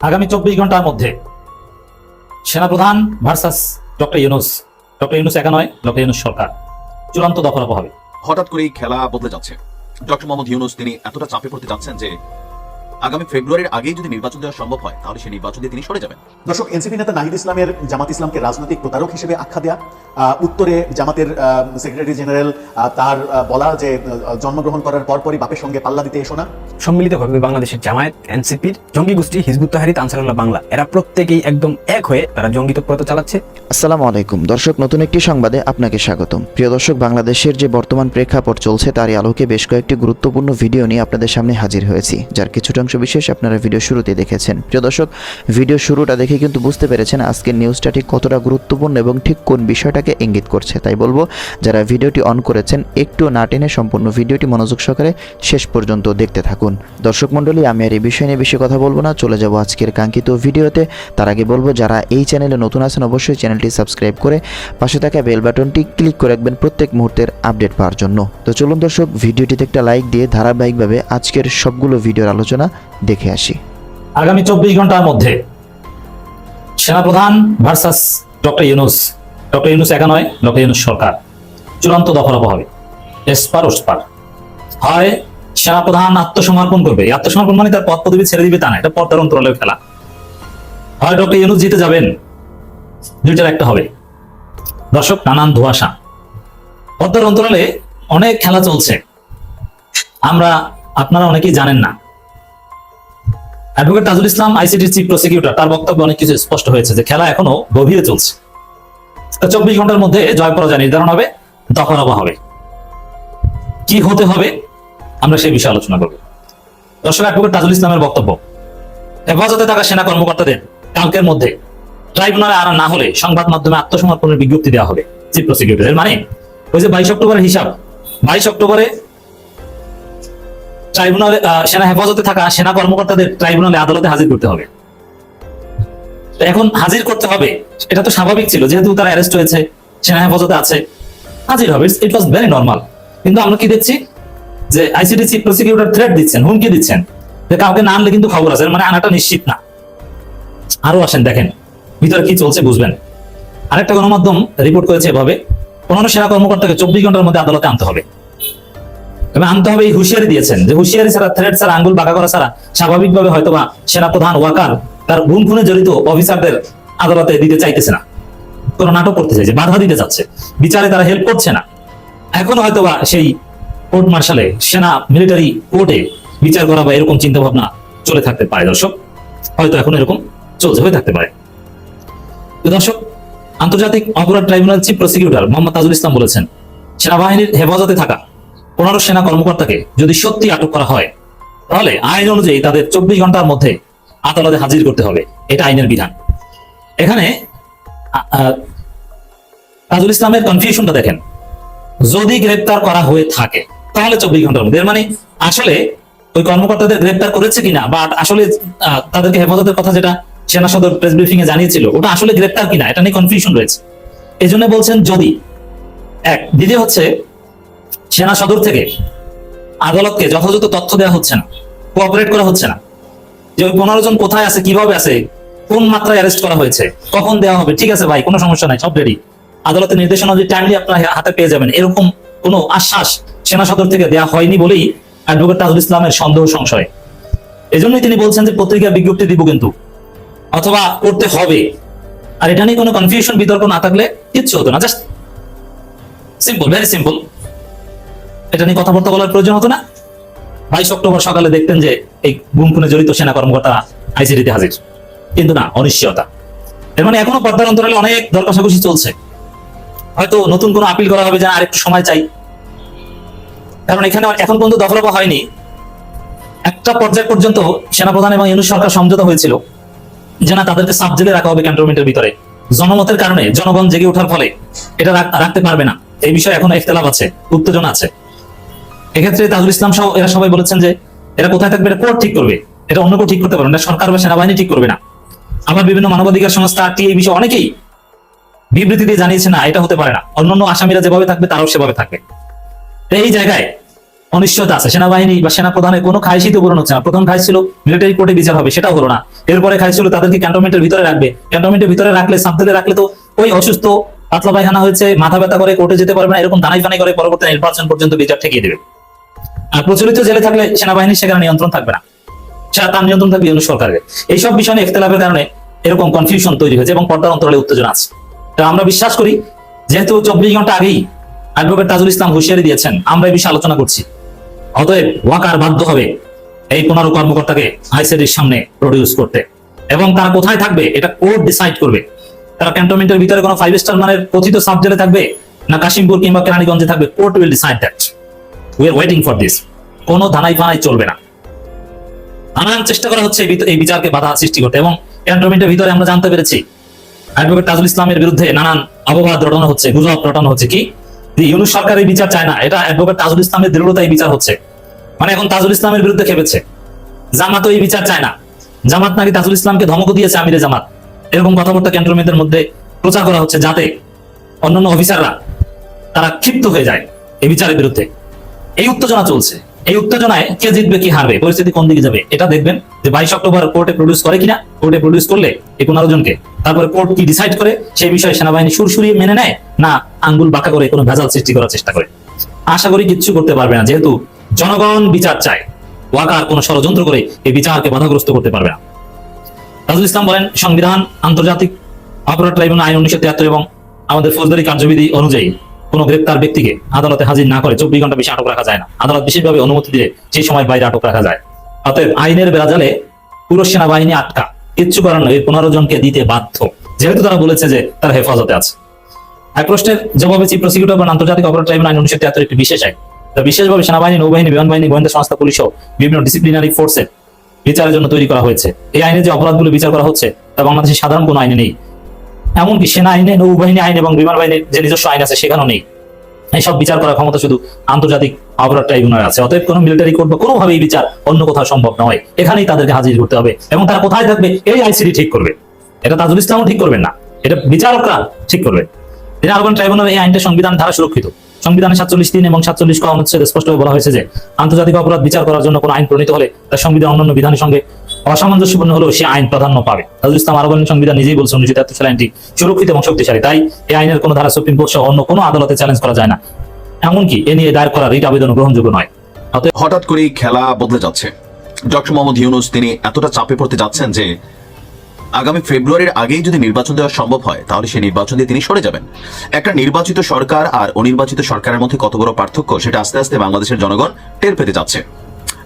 আগামী চব্বিশ ঘণ্টার মধ্যে। সেনাপ্রধান versus doctor Yunus doctor Yunus একা নয় ডক্টর ইউনুস সরকার। চূড়ান্ত দখল হবে। হঠাৎ করেই খেলা বদলে যাচ্ছে। ডক্টর মোহাম্মদ ইউনুস, তিনি এতটা চাপে পড়তে যাচ্ছেন যে আগামী ফেব্রুয়ারির আগেই যদি নির্বাচন দেওয়া সম্ভব হয় তাহলে সেই নির্বাচন দিয়ে তিনি সরে যাবেন। দর্শক এনসিপি নেতা নাহিদ ইসলামের জামাত ইসলামকে রাজনৈতিক প্রতারক হিসেবে আখ্যা দেয়া উত্তরে জামাতের সেক্রেটারি জেনারেল তার বলা যে জন্মগ্রহণ করার পরপরই বাপের সঙ্গে পাল্লা দিতে এসো না। সম্মিলিতভাবে বাংলাদেশের জামায়াত এনসিপির জঙ্গি গোষ্ঠী হিজবুত তাহারিত আনসারুল্লাহ বাংলা এরা প্রত্যেকেই একদম এক হয়ে তারা জঙ্গি তৎপরতা চালাচ্ছে। আসসালামু আলাইকুম। দর্শক নতুন একটি সংবাদে আপনাকে স্বাগতম। প্রিয় দর্শক বাংলাদেশের যে বর্তমান প্রেক্ষাপট চলছে তারই আলোকে বেশ কয়েকটি গুরুত্বপূর্ণ ভিডিও নিয়ে আপনাদের সামনে হাজির হয়েছি যার কিছুটা অংশ বিশেষ আপনারা ভিডিও শুরুতে দেখেছেন। প্রিয় দর্শক ভিডিও শুরুটা দেখে কিন্তু বুঝতে পেরেছেন আজকের নিউজটা ঠিক কতটা গুরুত্বপূর্ণ এবং ঠিক কোন বিষয়টাকে ইঙ্গিত করছে। তাই বলব, যারা ভিডিওটি অন করেছেন, একটু না টেনে সম্পূর্ণ ভিডিওটি মনোযোগ সহকারে শেষ পর্যন্ত দেখতে থাকুন। দর্শক মণ্ডলী, আমি আর এই বিষয় নিয়ে বেশি কথা বলব না, চলে যাব আজকের কাঙ্ক্ষিত ভিডিওতে তার আগে বলব, যারা এই চ্যানেলে নতুন আছেন, অবশ্যই চ্যানেলটি সাবস্ক্রাইব করে পাশে থাকা বেল বাটনটি ক্লিক করে রাখবেন প্রত্যেক মুহূর্তের আপডেট পাওয়ার জন্য। তো চলুন দর্শক ভিডিওটিতে একটা লাইক দিয়ে ধারাবাহিকভাবে আজকের সবগুলো ভিডিওর আলোচনা দেখে আসি। আগামী চব্বিশ ঘণ্টার মধ্যে সেনাপ্রধান versus doctor Yunus doctor Yunus একা নয়, ডক্টর ইউনুস সরকার। চূড়ান্ত দফারফা হবে। এসপার ওসপার। হয় সেনাপ্রধান আত্মসমর্পণ করবে। আত্মসমর্পণ মানে তার পদ পদবি ছেড়ে দিবে তা না এটা পর্দার অন্তরালের খেলা। হয় ডক্টর ইউনুস জিতে যাবেন। দুইটার একটা হবে। দর্শক, নানান ধোয়াশা। পর্দার অন্তরালে অনেক খেলা চলছে। আমরা, আপনারা অনেকেই জানেন না। অ্যাডভোকেট তাজুল ইসলাম আইসিটির চিফ প্রসিকিউটর তার বক্তব্যে অনেক কিছু স্পষ্ট হয়েছে যে খেলা এখনও গভীরে চলছে। চব্বিশ ঘণ্টার মধ্যে জয় পরাজয় নির্ধারণ হবে দফারফা হবে। কি হতে হবে, আমরা সেই বিষয়ে আলোচনা করব। দর্শক, অ্যাডভোকেট তাজুল ইসলামের বক্তব্য, হেফাজতে থাকা সেনা কর্মকর্তাদের কালকের মধ্যে ট্রাইব্যুনালে আনা না হলে সংবাদ মাধ্যমে আত্মসমর্পণের বিজ্ঞপ্তি দেওয়া হবে চিফ প্রসিকিউটর এর মানে ওই যে বাইশ অক্টোবরের হিসাব, বাইশ অক্টোবরে ট্রাইব্যুনালে সেনা হেফাজতে থাকা সেনা কর্মকর্তাদের ট্রাইব্যুনালে আদালতে হাজির করতে হবে। এখন হাজির করতে হবে, এটা তো স্বাভাবিক ছিল, যেহেতু তারা অ্যারেস্ট হয়েছে, সেনা হেফাজতে আছে, হাজির হবে ইট ওয়াজ ভেরি নর্মাল কিন্তু আমরা কি দেখছি? যে আইসিডি চিফ প্রসিকিউটর থ্রেট দিচ্ছেন, হুমকি দিচ্ছেন, যে কাউকে না আনলে কিন্তু খবর আছে মানে আনাটা নিশ্চিত না। আরও আসেন, দেখেন, ভিতরে কি চলছে বুঝবেন। আরেকটা গণমাধ্যম রিপোর্ট করেছে এভাবে, অন্যান্য সেনা কর্মকর্তাকে চব্বিশ ঘণ্টার মধ্যে আদালতে আনতে হবে। এবং আনতে হবে এই হুঁশিয়ারি দিয়েছেন যে হুঁশিয়ারি ছাড়া থ্রেড ছাড়া, আঙ্গুল বাঁকা করা ছাড়া স্বাভাবিকভাবে হয়তোবা সেনাপ্রধান ওয়াকার তার গুম খুনে জড়িত অফিসারদের আদালতে দিতে চাইতেছে না। কোনো নাটক করতে চাইছে, বাধা দিতে চাচ্ছে। বিচারে তারা হেল্প করছে না। এখন হয়তোবা সেই কোর্ট মার্শালে সেনা মিলিটারি কোর্টে বিচার করা বা এরকম চিন্তা ভাবনা চলে থাকতে পারে দর্শক। হয়তো এখন এরকম চলছে, হয়ে থাকতে পারে। দর্শক, আন্তর্জাতিক অপরাধ tribunal chief prosecutor Mohammad Tajul Islam বলেছেন, সেনাবাহিনীর হেফাজতে থাকা পনেরো সেনা কর্মকর্তাকে যদি সত্যি আটক করা হয়, তাহলে আইন অনুযায়ী তাদের চব্বিশ ঘণ্টার মধ্যে আদালতে হাজির করতে হবে। এটা আইনের বিধান। এখানে তাজুল ইসলামের কনফিউশনটা দেখেন। যদি গ্রেপ্তার করা হয়ে থাকে, তাহলে চব্বিশ ঘণ্টার মধ্যে। মানে আসলে ওই কর্মকর্তাদের গ্রেপ্তার করেছে কিনা, বা আসলে তাদেরকে হেফাজতের কথা যেটা সেনা সদর প্রেস ব্রিফিং এ জানিয়েছিল, ওটা আসলে গ্রেপ্তার কিনা, এটা নিয়ে কনফিউশন রয়েছে। এই বলছেন যদি। এক, দ্বিতীয় হচ্ছে সেনা সদর থেকে আদালতকে যথাযথ তথ্য দেওয়া হচ্ছে না কোঅপারেট করা হচ্ছে না। যে ওই পনেরো জন কোথায় আছে, কীভাবে আছে, কোন মাত্রায় অ্যারেস্ট করা হয়েছে, কখন দেওয়া হবে, ঠিক আছে ভাই, কোনো সমস্যা নাই, সব রেডি আদালতের নির্দেশনা যদি টাইমলি আপনার হাতে পেয়ে যাবেন। এরকম কোনো আশ্বাস সেনা সদর থেকে দেওয়া হয়নি বলেই অ্যাডভোকেট তাজুল ইসলামের সন্দেহ সংশয়। এজন্যই তিনি বলছেন যে পত্রিকা বিজ্ঞপ্তি দিব কিন্তু, অথবা করতে হবে। আর এটা নিয়ে কোনো কনফিউশন বিতর্ক না থাকলে কিচ্ছু হতো না জাস্ট সিম্পল ভেরি সিম্পল এটা নিয়ে কথাবার্তা বলার প্রয়োজন হতো না? বাইশ অক্টোবর সকালে দেখতেন যে এই গুম খুনে জড়িত সেনা কর্মকর্তা আইসিডিতে হাজির। কিন্তু না, অনিশ্চয়তা। এর মানে এখনও পর্দার অন্তরালে অনেক দর কষাকষি চলছে। হয়তো নতুন কোনো আপিল করা হবে যে আর একটু সময় চাই। কারণ এখানে এখন পর্যন্ত দফরফা হয়নি। একটা পর্যায় পর্যন্ত সেনাপ্রধান এবং ইউনুস সরকার সমঝোতা হয়েছিল যে না, তাদেরকে সাব জেলে রাখা হবে ক্যান্টনমেন্টের ভিতরে। জনমতের কারণে জনগণ জেগে ওঠার ফলে এটা রাখতে পারবে না। এই বিষয়ে এখন ইখতলাফ আছে, উত্তেজনা আছে। এক্ষেত্রে তাজুল ইসলাম সহ এরা সবাই বলেছেন যে এরা কোথায় থাকবে, এটা কোর্ট ঠিক করবে। এটা অন্য কেউ ঠিক করতে পারবে না, সরকার বা সেনাবাহিনী ঠিক করবে না। আবার বিভিন্ন মানবাধিকার সংস্থা টি এই বিষয়ে অনেকেই বিবৃতি দিয়ে জানিয়েছে, না, এটা হতে পারে না। অন্যান্য আসামিরা যেভাবে থাকবে, তারাও সেভাবে থাকবে। এই জায়গায় অনিশ্চয়তা আছে। সেনাবাহিনী বা সেনা প্রধানের কোনো খাইশই তো পূরণ হচ্ছে না। প্রথম খাইশ ছিল মিলিটারি কোর্টে বিচার হবে, সেটাও হলো না। এরপরে খাইশ ছিল, তাদেরকে ক্যান্টনমেন্টের ভিতরে রাখবে। ক্যান্টনমেন্টের ভিতরে রাখলে সাবজেলে রাখলে তো ওই অসুস্থ পাতলা পায়খানা হয়েছে, মাথা ব্যথা করে কোর্টে যেতে পারবে না, এরকম দানাই ফানাই করে, পরবর্তী নির্বাচন পর্যন্ত বিচার ঠেকিয়ে দেবে। প্রচলিত জেলে থাকলে সেনাবাহিনীর সেখানে নিয়ন্ত্রণ থাকবে না। সেটা তার নিয়ন্ত্রণ থাকবে ইউনুস সরকারের। এইসব বিষয় নিয়ে ইখতলাফের কারণে এরকম কনফিউশন তৈরি হয়েছে এবং পর্দার অন্তরালে উত্তেজনা আছে। তো আমরা বিশ্বাস করি, যেহেতু চব্বিশ ঘণ্টা আগেই অ্যাডভোকেট তাজুল ইসলাম হুঁশিয়ারি দিয়েছেন, আমরা এই বিষয়ে আলোচনা করছি। অতএব ওয়াকার বাধ্য হবে এই পনেরো কর্মকর্তাকে আইসিডির সামনে প্রডিউস করতে। এবং তারা কোথায় থাকবে, এটা কোর্ট ডিসাইড করবে। তারা ক্যান্টনমেন্টের ভিতরে কোনো ফাইভ স্টার মানের কথিত সাবজেক্টে থাকবে, না কাশিমপুর কিংবা কেরানীগঞ্জে থাকবে court will decide that we are waiting for this কোনো ধানাই ফানাই চলবে না। নানান চেষ্টা করা হচ্ছে এই বিচারকে বাধা সৃষ্টি করতে এবং ক্যান্টনমেন্টের ভিতরে আমরা জানতে পেরেছি, অ্যাডভোকেট তাজুল ইসলামের বিরুদ্ধে নানান অপবাদ রটানো হচ্ছে, গুজব রটানো হচ্ছে কি? যে ইউনুস সরকার এই বিচার চায় না, এটা অ্যাডভোকেট তাজুল ইসলামের দৃঢ়তা বিচার হচ্ছে। মানে এখন তাজুল ইসলামের বিরুদ্ধে খেপেছে। জামাত এই বিচার চায় না। জামাত নাকি তাজুল ইসলামকে ধমক দিয়েছে আমিরে জামাত। এরকম কথাবার্তা ক্যান্টনমেন্টের মধ্যে প্রচার করা হচ্ছে যাতে অন্যান্য অফিসাররা তারা ক্ষিপ্ত হয়ে যায় এই বিচারের বিরুদ্ধে। এই উত্তেজনা চলছে। এই উত্তেজনায় কে জিতবে, কি হারবে, পরিস্থিতি কোন দিকে যাবে, এটা দেখবেন যে বাইশ অক্টোবর কোর্টে প্রডিউস করে কিনা, কোর্টে প্রডিউস করলে এই পনেরো জনকে। তারপরে কোর্ট কি ডিসাইড করে, সেই বিষয়ে সেনাবাহিনী সুরসুরি মেনে নেয়, না আঙ্গুল বাঁকা করে কোনো ভেজাল সৃষ্টি করার চেষ্টা করে? আশা করি কিচ্ছু করতে পারবে না, যেহেতু জনগণ বিচার চায়। ওয়াকার কোনো ষড়যন্ত্র করে এই বিচারকে বাধাগ্রস্ত করতে পারবে না। তাজুল ইসলাম বলেন, সংবিধান, আন্তর্জাতিক অপরাধ ট্রাইব্যুনাল আইন উনিশশো তিয়াত্তর এবং আমাদের ফৌজদারি কার্যবিধি অনুযায়ী কোন গ্রেপ্তার ব্যক্তিকে আদালতে হাজির না করে চব্বিশ ঘণ্টা বেশি আটক রাখা যায় না। আদালত বিশেষভাবে অনুমতি দিলে সেই সময় বাইরে আটক রাখা যায়। অতএব আইনের বেড়াজালে পুরো সেনাবাহিনী আটকা, কিচ্ছু করার নয় পনেরো জনকে দিতে বাধ্য। যেহেতু তারা বলেছে যে তারা হেফাজতে আছে। এক প্রশ্নের জবাবে চিফ প্রসিকিউটর বা আন্তর্জাতিক অপরাধ ট্রাইব্যুনাল আইন উনিশশো তিয়াত্তর একটি বিশেষ আইন। যা বিশেষভাবে সেনাবাহিনী, নৌবাহিনী বিমান বাহিনী গোয়েন্দা সংস্থা, পুলিশ বিভিন্ন ডিসিপ্লিনারি ফোর্সের বিচারের জন্য তৈরি করা হয়েছে। এই আইনে যে অপরাধগুলো বিচার করা হচ্ছে, তা বাংলাদেশের সাধারণ কোনো আইনে নেই। এমনকি সেনা আইনে, নৌবাহিনী আইন এবং বিমান বাহিনীর যে নিজস্ব আইন আছে সেখানেও নেই। এইসব বিচার করার ক্ষমতা শুধু আন্তর্জাতিক অপরাধ ট্রাইব্যুনাল আছে। অতএব কোনো মিলিটারি কোর্ট বা কোনোভাবে এই বিচার অন্য কোথাও সম্ভব নয়। এখানেই তাদেরকে হাজির করতে হবে এবং তারা কোথায় থাকবে, এই আইসিডি ঠিক করবে। এটা তাজুল ইসলামও ঠিক করবেন না। এটা বিচারকরা ঠিক করবে। তিনি আরবান ট্রাইব্যুনাল এই আইনটা সংবিধান ধারা সুরক্ষিত। সংবিধানের সাতচল্লিশ তিন এবং সাতচল্লিশ ক অনুচ্ছেদে স্পষ্টভাবে বলা হয়েছে যে, আন্তর্জাতিক অপরাধ বিচার করার জন্য কোনো আইন প্রণীত হলে তার সংবিধান অন্যান্য বিধানের সঙ্গে অসামঞ্জস্যপূর্ণ হলেও সে আইন প্রাধান্য পাবে। তাজুল ইসলাম আরবান সংবিধান নিজেই বলছে উনিশশো তেহাত্তর সালে আইনটি সুরক্ষিত এবং শক্তিশালী। তাই এই আইনের কোনো ধারা সুপ্রিম কোর্ট সহ অন্য কোনো আদালতে চ্যালেঞ্জ করা যায় না। এমনকি এ নিয়ে দায়ের করা রিট আবেদন গ্রহণযোগ্য নয়। হঠাৎ করেই খেলা বদলে যাচ্ছে। ডক্টর মোহাম্মদ ইউনুস, তিনি এতটা চাপে পড়তে যাচ্ছেন যে আগামী ফেব্রুয়ারির আগেই যদি নির্বাচন দেওয়া সম্ভব হয়, তাহলে সেই নির্বাচন দিয়ে তিনি সরে যাবেন। একটা নির্বাচিত সরকার আর অনির্বাচিত সরকারের মধ্যে কত বড় পার্থক্য, সেটা আস্তে আস্তে বাংলাদেশের জনগণ টের পেতে যাচ্ছে।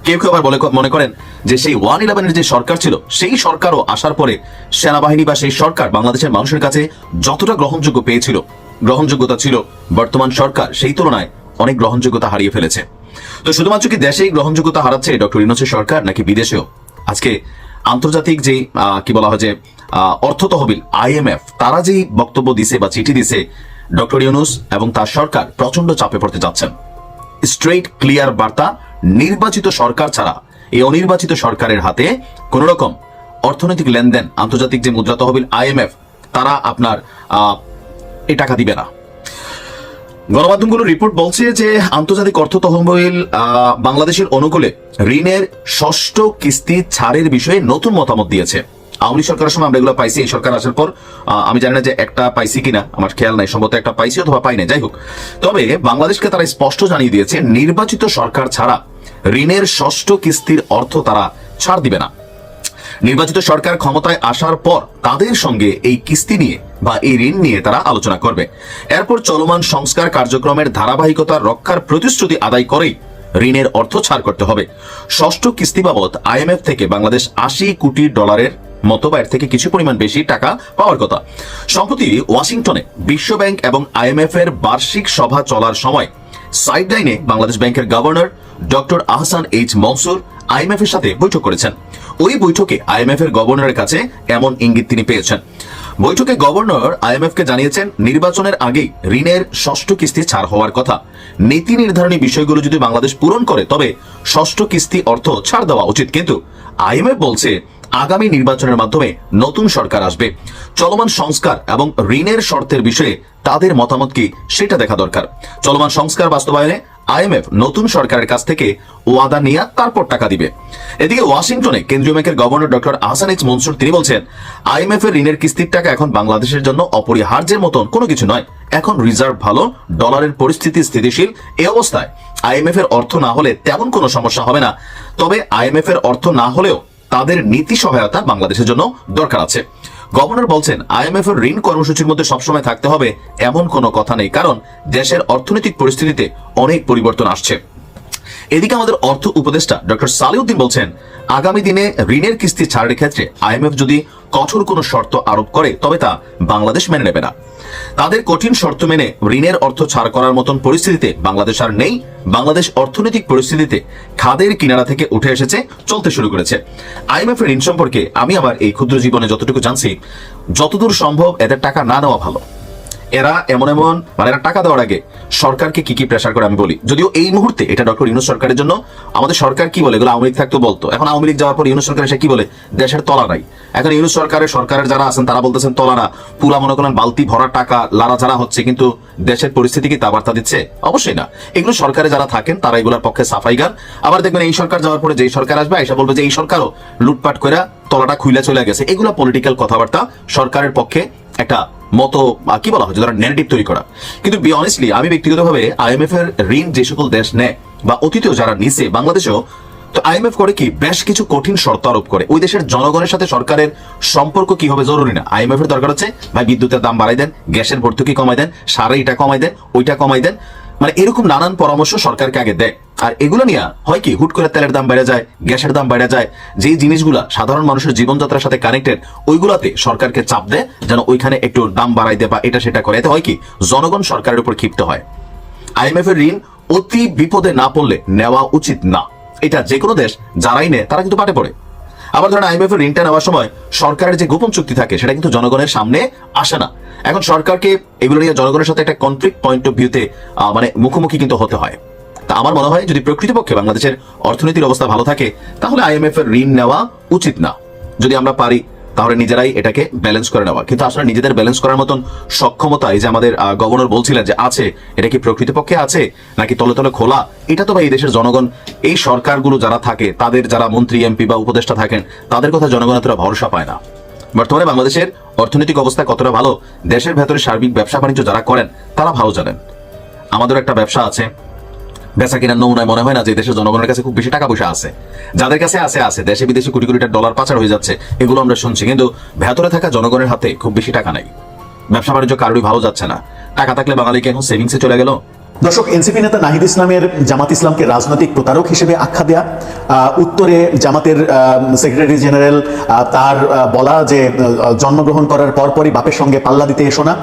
কেউ কেউ আবার বলে মনে করেন যে সেই ওয়ান ইলেভেনের যে সরকার ছিল, সেই সরকারও আসার পরে সেনাবাহিনী বা সেই সরকার বাংলাদেশের মানুষের কাছে যতটা গ্রহণযোগ্য পেয়েছিল, গ্রহণযোগ্যতা ছিল, বর্তমান সরকার সেই তুলনায় অনেক গ্রহণযোগ্যতা হারিয়ে ফেলেছে। তো শুধুমাত্র কি দেশেই গ্রহণযোগ্যতা হারাচ্ছে ডক্টর ইনোসের সরকার, নাকি বিদেশেও? আজকে আন্তর্জাতিক যে কি বলা হয় যে অর্থ তহবিল আইএমএফ তারা যেই বক্তব্য দিছে বা চিঠি দিছে, ডক্টর ইউনুস এবং তার সরকার প্রচণ্ড চাপে পড়তে যাচ্ছেন। স্ট্রেইট, ক্লিয়ার বার্তা নির্বাচিত সরকার ছাড়া এই অনির্বাচিত সরকারের হাতে কোন রকম অর্থনৈতিক লেনদেন, আন্তর্জাতিক যে মুদ্রা তহবিল আইএমএফ তারা আপনার এই টাকা দিবে না। গণমাধ্যমগুলোর রিপোর্ট বলছে যে আন্তর্জাতিক অর্থ তহবিল বাংলাদেশের অনুকূলে ঋণের ষষ্ঠ কিস্তি ছাড়ের বিষয়ে নতুন মতামত দিয়েছে। আওয়ামী সরকারের সময় আমরা এগুলো পাইছি, এই সরকার আসার পর আমি জানি না যে একটা পাইছি কিনা, আমার খেয়াল নাই, সম্ভবত একটা পাইছি অথবা পাই নাই, যাই হোক। তবে বাংলাদেশকে তারা স্পষ্ট জানিয়ে দিয়েছে, নির্বাচিত সরকার ছাড়া ঋণের ষষ্ঠ কিস্তির অর্থ তারা ছাড় দিবে না। নির্বাচিত সরকার ক্ষমতায় আসার পর তাদের সঙ্গে এই কিস্তি নিয়ে বা এই ঋণ নিয়ে তারা আলোচনা করবে। এরপর চলমান সংস্কার কার্যক্রমের ধারাবাহিকতা রক্ষার প্রতিশ্রুতি আদায় করেই ঋণের অর্থ ছাড় করতে হবে। ষষ্ঠ কিস্তি বাবদ আইএমএফ থেকে বাংলাদেশ আশি কোটি ডলারের মতো বা এর থেকে কিছু পরিমাণ বেশি টাকা পাওয়ার কথা। সম্প্রতি ওয়াশিংটনে বিশ্বব্যাংক এবং আইএমএফ এর বার্ষিক সভা চলার সময় সাইডলাইনে বাংলাদেশ ব্যাংকের governor doctor Ahsan H Mansur IMF এর সাথে বৈঠক করেছেন। ওই বৈঠকে আইএমএফ এর গভর্নরের কাছে এমন ইঙ্গিত তিনি পেয়েছেন। বৈঠকে গভর্নর আইএমএফ কে জানিয়েছেন, নির্বাচনের আগেই ঋণের ষষ্ঠ কিস্তি ছাড় হওয়ার কথা। নীতি নির্ধারণী বিষয়গুলো যদি বাংলাদেশ পূরণ করে, তবে ষষ্ঠ কিস্তি অর্থ ছাড় দেওয়া উচিত। কিন্তু আইএমএফ বলছে আগামী নির্বাচনের মাধ্যমে নতুন সরকার আসবে। চলমান সংস্কার এবং ঋণের শর্তের বিষয়ে তাদের মতামত কি সেটা দেখা দরকার। চলমান সংস্কার বাস্তবায়নে আইএমএফ নতুন সরকারের কাছ থেকে ওয়াদা নিয়ে তারপর টাকা দিবে। এদিকে ওয়াশিংটনে কেন্দ্রীয় ব্যাংকের গভর্নর ডক্টর আহসান আহসানিজ মনসুর তিনি বলছেন, আইএমএফ এর ঋণের কিস্তির টাকা এখন বাংলাদেশের জন্য অপরিহার্যের মতন কোনো কিছু নয়। এখন রিজার্ভ ভালো, ডলারের পরিস্থিতি স্থিতিশীল এই অবস্থায়। আইএমএফ এর অর্থ না হলে তেমন কোনো সমস্যা হবে না। তবে আইএমএফ এর অর্থ না হলেও তাদের নীতি সহায়তা বাংলাদেশের জন্য দরকার আছে। গভর্নর বলছেন আইএমএফ এর ঋণ কর্মসূচির মধ্যে সবসময় থাকতে হবে, এমন কোনো কথা নেই, কারণ দেশের অর্থনৈতিক পরিস্থিতিতে অনেক পরিবর্তন আসছে। এদিকে আমাদের অর্থ উপদেষ্টা ডক্টর সালিউদ্দিন বলছেন, আগামী দিনে ঋণের কিস্তি ছাড়ের ক্ষেত্রে আইএমএফ যদি কঠোর কোনো শর্ত আরোপ করে, তবে তা বাংলাদেশ মেনে নেবে না। তাদের কঠিন শর্ত মেনে ঋণের অর্থ ছাড় করার মতন পরিস্থিতিতে বাংলাদেশ আর নেই। বাংলাদেশ অর্থনৈতিক পরিস্থিতিতে খাদের কিনারা থেকে উঠে এসেছে, চলতে শুরু করেছে। আইএমএফ এর ঋণ সম্পর্কে আমি আবার এই ক্ষুদ্র জীবনে যতটুকু জানছি, যতদূর সম্ভব এদের টাকা না নেওয়া ভালো। এরা এমন এমন মানে এরা টাকা দেওয়ার আগে সরকারকে কি কি প্রেশার করে আমি বলি। যদিও এই মুহূর্তে এটা ডক্টর ইউনুস সরকারের জন্য, আমাদের সরকার কি বলে, এগুলো আওয়ামী লীগ থাকতো বলতো। এখন আওয়ামী লীগ যাওয়ার পর ইউনুস সরকার এসে কি বলে, দেশের তলা নাই। এখন ইউনুস সরকারের সরকারের যারা আছেন, তারা বলতেছেন তলা না। পুরা মনে করেন বালতি ভরা টাকা লারা যারা হচ্ছে, কিন্তু দেশের পরিস্থিতি কি তা বার্তা দিচ্ছে? অবশ্যই না। এগুলো সরকারে যারা থাকেন, তারা এগুলোর পক্ষে সাফাই গান আবার দেখবেন এই সরকার যাওয়ার পরে যেই সরকার আসবে, এসে বলবে যে এই সরকারও লুটপাট করে তলাটা খুলে চলে গেছে। এগুলো পলিটিক্যাল কথাবার্তা সরকারের পক্ষে একটা মতো কি বলা হচ্ছে ধরেন নেগেটিভ তৈরি করা। কিন্তু বি অনেস্টলি আমি ব্যক্তিগতভাবে আইএমএফ এর ঋণ যে সকল দেশ নেয়, বা অতীতেও যারা নিছে, বাংলাদেশেও, তো আইএমএফ করে কি বেশ কিছু কঠিন শর্ত আরোপ করে। ওই দেশের জনগণের সাথে সরকারের সম্পর্ক কি হবে জরুরি না? আইএমএফ এর দরকার হচ্ছে, ভাই, বিদ্যুতের দাম বাড়াই দেন, গ্যাসের ভর্তুকি কমাই দেন সারে এটা কমাই দেন, ওইটা কমাই দেন। মানে এরকম নানান পরামর্শ সরকারকে আগে দেয়। আর এগুলো নিয়ে হয় কি, হুট করে তেলের দাম বেড়ে যায়, গ্যাসের দাম বেড়ে যায়, যেই জিনিসগুলা সাধারণ মানুষের জীবনযাত্রার সাথে কানেক্টেড ওইগুলাতে সরকারকে চাপ দেয় যেন ওইখানে একটু দাম বাড়াই দেয় বা এটা সেটা করে। এতে হয় কি, জনগণ সরকারের উপর ক্ষিপ্ত হয়। আইএমএফ এর ঋণ অতি বিপদে না পড়লে নেওয়া উচিত না। এটা যে কোনো দেশ, যারাই নেয়, তারা কিন্তু পাটে পড়ে। আবার ধরেন আইএমএফ এর ঋণটা নেওয়ার সময় সরকারের যে গোপন চুক্তি থাকে, সেটা কিন্তু জনগণের সামনে আসে না। এখন সরকারকে এগুলো নিয়ে জনগণের সাথে একটা কনফ্লিক্ট পয়েন্ট অফ ভিউতে মানে মুখোমুখি কিন্তু হতে হয়। তা আমার মনে হয় যদি প্রকৃতপক্ষে বাংলাদেশের অর্থনীতির অবস্থা ভালো থাকে, তাহলে আইএমএফ এর ঋণ নেওয়া উচিত না। যদি আমরা পারি তাহলে নিজেরাই এটাকে ব্যালেন্স করে নেওয়া। কিন্তু আসলে নিজেদের ব্যালেন্স করার মতন সক্ষমতা, এই যে আমাদের গভর্নর বলছিলেন যে আছে, এটা কি প্রকৃতপক্ষে আছে, নাকি তলে তলে খোলা? এটা তো ভাই এই দেশের জনগণ, এই সরকারগুলো যারা থাকে, তাদের যারা মন্ত্রী এমপি বা উপদেষ্টা থাকেন, তাদের কথা জনগণ এতটা ভরসা পায় না। বর্তমানে বাংলাদেশের অর্থনৈতিক অবস্থা কতটা ভালো, দেশের ভেতরে সার্বিক ব্যবসা বাণিজ্য যারা করেন, তারা ভালো জানেন। আমাদের একটা ব্যবসা আছে বেচা কিনার নমুনায় মনে হয় না যে দেশের জনগণের কাছে খুব বেশি টাকা পয়সা আছে। যাদের কাছে আছে আছে। দেশে বিদেশে কোটি কোটি ডলার পাচার হয়ে যাচ্ছে, এগুলো আমরা শুনছি। কিন্তু ভেতরে থাকা জনগণের হাতে খুব বেশি টাকা নাই। ব্যবসা বাণিজ্য কারোরই ভালো যাচ্ছে না। টাকা থাকলে বাঙালিকে এখন সেভিংসে চলে গেল? দর্শক, এনসিপি নেতা নাহিদ ইসলামের জামাত ইসলামকে রাজনৈতিক প্রতারক হিসেবে আখ্যা দেয়া উত্তরে জামাতের সেক্রেটারি জেনারেল তার বলা যে জন্মগ্রহণ করার পরপরই বাপের সঙ্গে পাল্লা দিতে এসো না।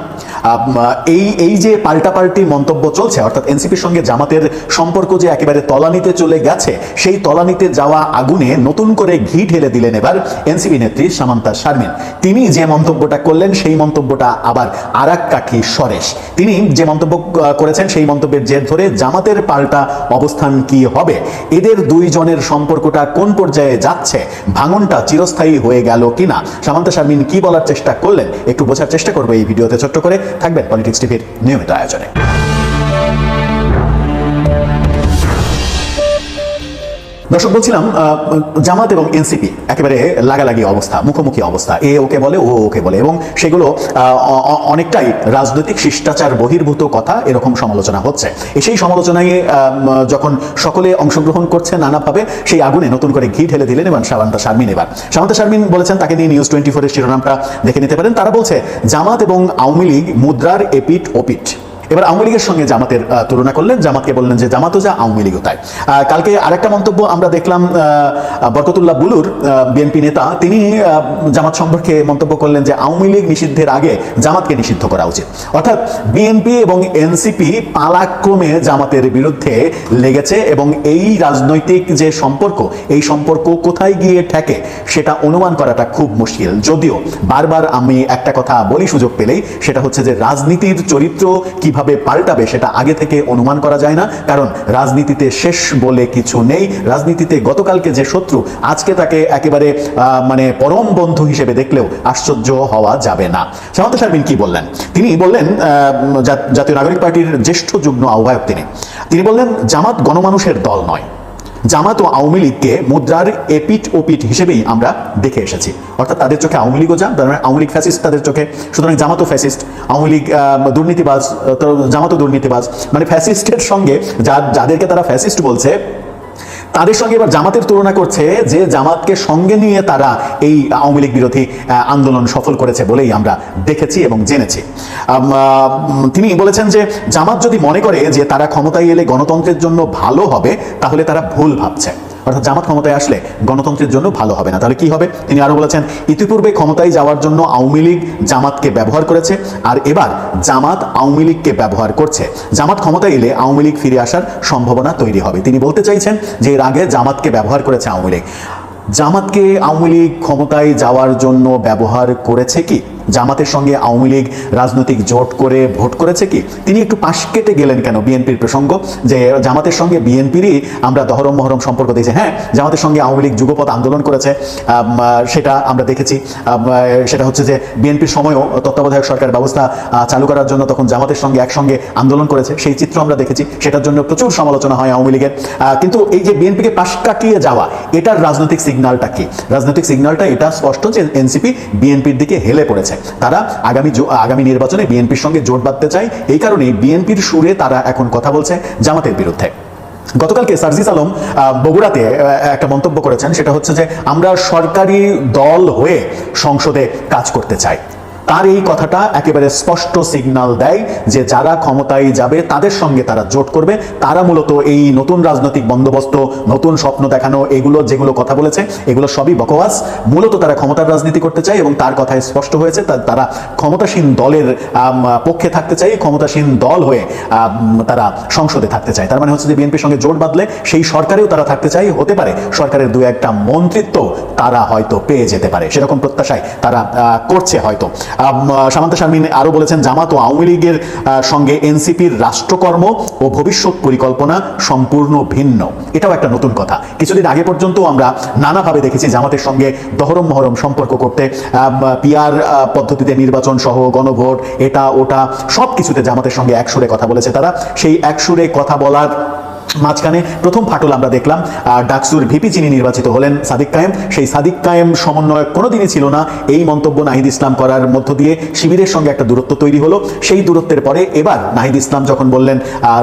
এই এই যে পাল্টাপাল্টি মন্তব্য চলছে, অর্থাৎ এনসিপির সঙ্গে জামাতের সম্পর্ক যে একেবারে তলানিতে চলে গেছে, সেই তলানিতে যাওয়া আগুনে নতুন করে ঘি ঢেলে দিলেন এবার এনসিপি নেত্রী সামান্তা শারমিন। তিনি যে মন্তব্যটা করলেন, সেই মন্তব্যটা আবার আরাক কাঠি সরেশ। তিনি যে মন্তব্য করেছেন, সেই মন্তব্যের জের ধরে জামাতের পাল্টা অবস্থান কি হবে? এদের দুইজনের সম্পর্কটা কোন পর্যায়ে যাচ্ছে? ভাঙনটা চিরস্থায়ী হয়ে গেল কিনা? সামান্তা শারমিন, কি বলার চেষ্টা করলেন? একটু বোঝার চেষ্টা করব এই ভিডিওতে ছোট্ট করে। থাকবেন পলিটিক্স টিভির নিয়মিত আয়োজনে। দর্শক, বলছিলাম জামাত এবং এনসিপি একেবারে লাগালাগি অবস্থা, মুখোমুখি অবস্থা, এ ওকে বলে, ও ওকে বলে, এবং সেগুলো অনেকটাই রাজনৈতিক শিষ্টাচার বহির্ভূত কথা এরকম সমালোচনা হচ্ছে। সেই সমালোচনায় যখন সকলে অংশগ্রহণ করছে নানাভাবে, সেই আগুনে নতুন করে ঘি ঢেলে দিলেন এবং সামান্তা শারমিন এবার। সামান্তা শারমিন বলেছেন তাকে নিয়ে নিউজ টোয়েন্টি ফোরের শিরোনামটা দেখে নিতে পারেন। তারা বলছে, জামাত এবং আওয়ামী লীগ মুদ্রার এপিট ওপিট এবার আওয়ামী লীগের সঙ্গে জামাতের তুলনা করলেন। জামাতকে বললেন যে জামাতও যা আওয়ামী লীগও তাই। কালকে আরেকটা মন্তব্য আমরা দেখলাম বরকতুল্লাহ বুলুর বিএনপি নেতা, তিনি জামাত সম্পর্কে মন্তব্য করলেন যে আওয়ামী লীগ নিষিদ্ধের আগে জামাতকে নিষিদ্ধ করা উচিত। অর্থাৎ বিএনপি এবং এনসিপি পালাক্রমে জামাতের বিরুদ্ধে লেগেছে এবং এই রাজনৈতিক যে সম্পর্ক, এই সম্পর্ক কোথায় গিয়ে ঠেকে সেটা অনুমান করাটা খুব মুশকিল। যদিও বারবার আমি একটা কথা বলি সুযোগ পেলেই, সেটা হচ্ছে যে রাজনীতির চরিত্র কীভাবে কীভাবে পাল্টাবে সেটা আগে থেকে অনুমান করা যায় না, কারণ রাজনীতিতে শেষ বলে কিছু নেই। রাজনীতিতে গতকালকে যে শত্রু, আজকে তাকে একেবারে মানে পরম বন্ধু হিসেবে দেখলেও আশ্চর্য হওয়া যাবে না। সামন্ত শারমিন কি বললেন? তিনি বললেন জাতীয় নাগরিক পার্টির জ্যেষ্ঠ যুগ্ম আহ্বায়ক তিনি। তিনি বললেন, জামাত গণমানুষের দল নয়। জামাত ও আওয়ামী লীগকে মুদ্রার এপিট ওপিট হিসেবেই আমরা দেখে এসেছি। অর্থাৎ তাদের চোখে আওয়ামী লীগও যা মানে আওয়ামী লীগ ফ্যাসিস্ট তাদের চোখে সুতরাং জামাতও ফ্যাসিস্ট আওয়ামী লীগ দুর্নীতিবাজ জামাতও দুর্নীতিবাজ। মানে ফ্যাসিস্টের সঙ্গে যা যাদেরকে তারা ফ্যাসিস্ট বলছে তাদের সঙ্গে এবার জামাতের তুলনা করছে যে জামাতকে সঙ্গে নিয়ে তারা এই আওয়ামী লীগ বিরোধী আন্দোলন সফল করেছে বলেই আমরা দেখেছি এবং জেনেছি। তিনি বলেছেন যে জামাত যদি মনে করে যে তারা ক্ষমতায় এলে গণতন্ত্রের জন্য ভালো হবে, তাহলে তারা ভুল ভাবছে। অর্থাৎ জামাত ক্ষমতায় আসলে গণতন্ত্রের জন্য ভালো হবে না। তাহলে কি হবে? তিনি আরও বলেছেন, ইতিপূর্বে ক্ষমতায় যাওয়ার জন্য আওয়ামী লীগ জামাতকে ব্যবহার করেছে, আর এবার জামাত আওয়ামী লীগকে ব্যবহার করছে। জামাত ক্ষমতায় এলে আওয়ামী লীগ ফিরে আসার সম্ভাবনা তৈরি হবে। তিনি বলতে চাইছেন যে এর আগে জামাতকে ব্যবহার করেছে আওয়ামী লীগ। জামাতকে আওয়ামী লীগ ক্ষমতায় যাওয়ার জন্য ব্যবহার করেছে কি? জামাতের সঙ্গে আওয়ামী লীগ রাজনৈতিক জোট করে ভোট করেছে কি? তিনি একটু পাশ কেটে গেলেন কেন বিএনপির প্রসঙ্গ? যে জামাতের সঙ্গে বিএনপিরই আমরা দহরম মহরম সম্পর্ক দিয়েছি হ্যাঁ জামাতের সঙ্গে আওয়ামী লীগ যুগপথ আন্দোলন করেছে। সেটা আমরা দেখেছি। সেটা হচ্ছে যে বিএনপির সময়ও তত্ত্বাবধায়ক সরকার ব্যবস্থা চালু করার জন্য তখন জামাতের সঙ্গে একসঙ্গে আন্দোলন করেছে। সেই চিত্র আমরা দেখেছি। সেটার জন্য প্রচুর সমালোচনা হয় আওয়ামী লীগের। কিন্তু এই যে বিএনপিকে পাশ কাটিয়ে যাওয়া, এটার রাজনৈতিক সিগন্যালটা কি? রাজনৈতিক সিগন্যালটা এটা স্পষ্ট যে এনসিপি বিএনপির দিকে হেলে পড়েছে। তারা আগামী আগামী নির্বাচনে বিএনপির সঙ্গে জোট বাঁধতে চায়। এই কারণে বিএনপির সুরে তারা এখন কথা বলছে জামাতের বিরুদ্ধে। গতকালকে সার্জিস আলম বগুড়াতে একটা মন্তব্য করেছেন। সেটা হচ্ছে যে, আমরা সরকারি দল হয়ে সংসদে কাজ করতে চাই। তার এই কথাটা একেবারে স্পষ্ট সিগনাল দেয় যে যারা ক্ষমতায় যাবে, তাদের সঙ্গে তারা জোট করবে। তারা মূলত এই নতুন রাজনৈতিক বন্দোবস্ত, নতুন স্বপ্ন দেখানো, এগুলো যেগুলো কথা বলেছে, এগুলো সবই বকওয়াস। মূলত তারা ক্ষমতার রাজনীতি করতে চায় এবং তার কথায় স্পষ্ট হয়েছে তারা ক্ষমতাসীন দলের পক্ষে থাকতে চায়, ক্ষমতাসীন দল হয়ে তারা সংসদে থাকতে চায়। তার মানে হচ্ছে যে বিএনপির সঙ্গে জোট বাঁধলে সেই সরকারেও তারা থাকতে চায়, হতে পারে সরকারের দু একটা মন্ত্রিত্ব তারা হয়তো পেয়ে যেতে পারে। সেরকম প্রত্যাশায় তারা করছে হয়তো। সামান্তা শারমিন আরও বলেছেন, জামাত ও আওয়ামী লীগের সঙ্গে এনসিপির রাষ্ট্রকর্ম ও ভবিষ্যৎ পরিকল্পনা সম্পূর্ণ ভিন্ন। এটাও একটা নতুন কথা। কিছুদিন আগে পর্যন্ত আমরা নানাভাবে দেখেছি জামাতের সঙ্গে দহরম মহরম সম্পর্ক করতে পিআর পদ্ধতিতে নির্বাচন সহ গণভোট, এটা, ওটা সব কিছুতে জামাতের সঙ্গে একসুরে কথা বলেছে তারা। সেই একসুরে কথা বলার মাঝখানে প্রথম ফাটল আমরা দেখলাম ডাকসুর ভিপি যিনি নির্বাচিত হলেন, সাদিক কায়েম। সেই সাদিক কায়েম সমন্বয়ক কোনোদিনই ছিল না। এই মন্তব্য নাহিদ ইসলাম করার মধ্য দিয়ে শিবিরের সঙ্গে একটা দূরত্ব তৈরি হলো। সেই দূরত্বের পরে এবার নাহিদ ইসলাম যখন বললেন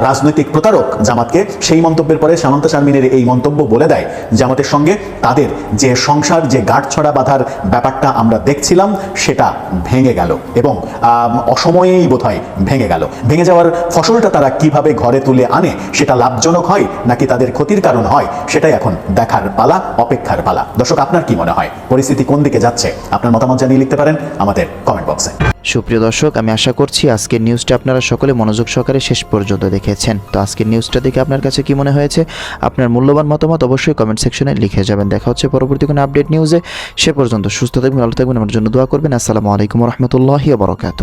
রাজনৈতিক প্রতারক জামাতকে, সেই মন্তব্যের পরে সামন্ত শারমিনের এই মন্তব্য বলে দেয়। জামাতের সঙ্গে তাদের যে সংসার, যে গাঁটছড়া বাঁধার ব্যাপারটা আমরা দেখছিলাম, সেটা ভেঙে গেল এবং অসময়েই বোধহয় ভেঙে গেল। ভেঙে যাওয়ার ফসলটা তারা কীভাবে ঘরে তুলে আনে, সেটা লাভজনক হয় নাকি তাদের ক্ষতির কারণ হয়, সেটাই এখন দেখার পালা, অপেক্ষার পালা। দর্শক, আপনার কি মনে হয়? পরিস্থিতি কোন দিকে যাচ্ছে? আপনার মতামত জানিয়ে লিখতে পারেন আমাদের কমেন্ট বক্সে সুপ্রিয় দর্শক, আমি আশা করছি আজকের নিউজটা আপনারা সকলে মনোযোগ সহকারে শেষ পর্যন্ত দেখেছেন। তো আজকের নিউজটা দেখে আপনার কাছে কি মনে হয়েছে? আপনার মূল্যবান মতামত অবশ্যই কমেন্ট সেকশনে লিখে যাবেন। দেখা হচ্ছে পরবর্তী কোনো আপডেট নিউজে সে পর্যন্ত সুস্থ থাকবেন, ভালো থাকবেন, আমার জন্য দোয়া করবেন। আসসালামু আলাইকুম রহমতুল্লাহি বরকাত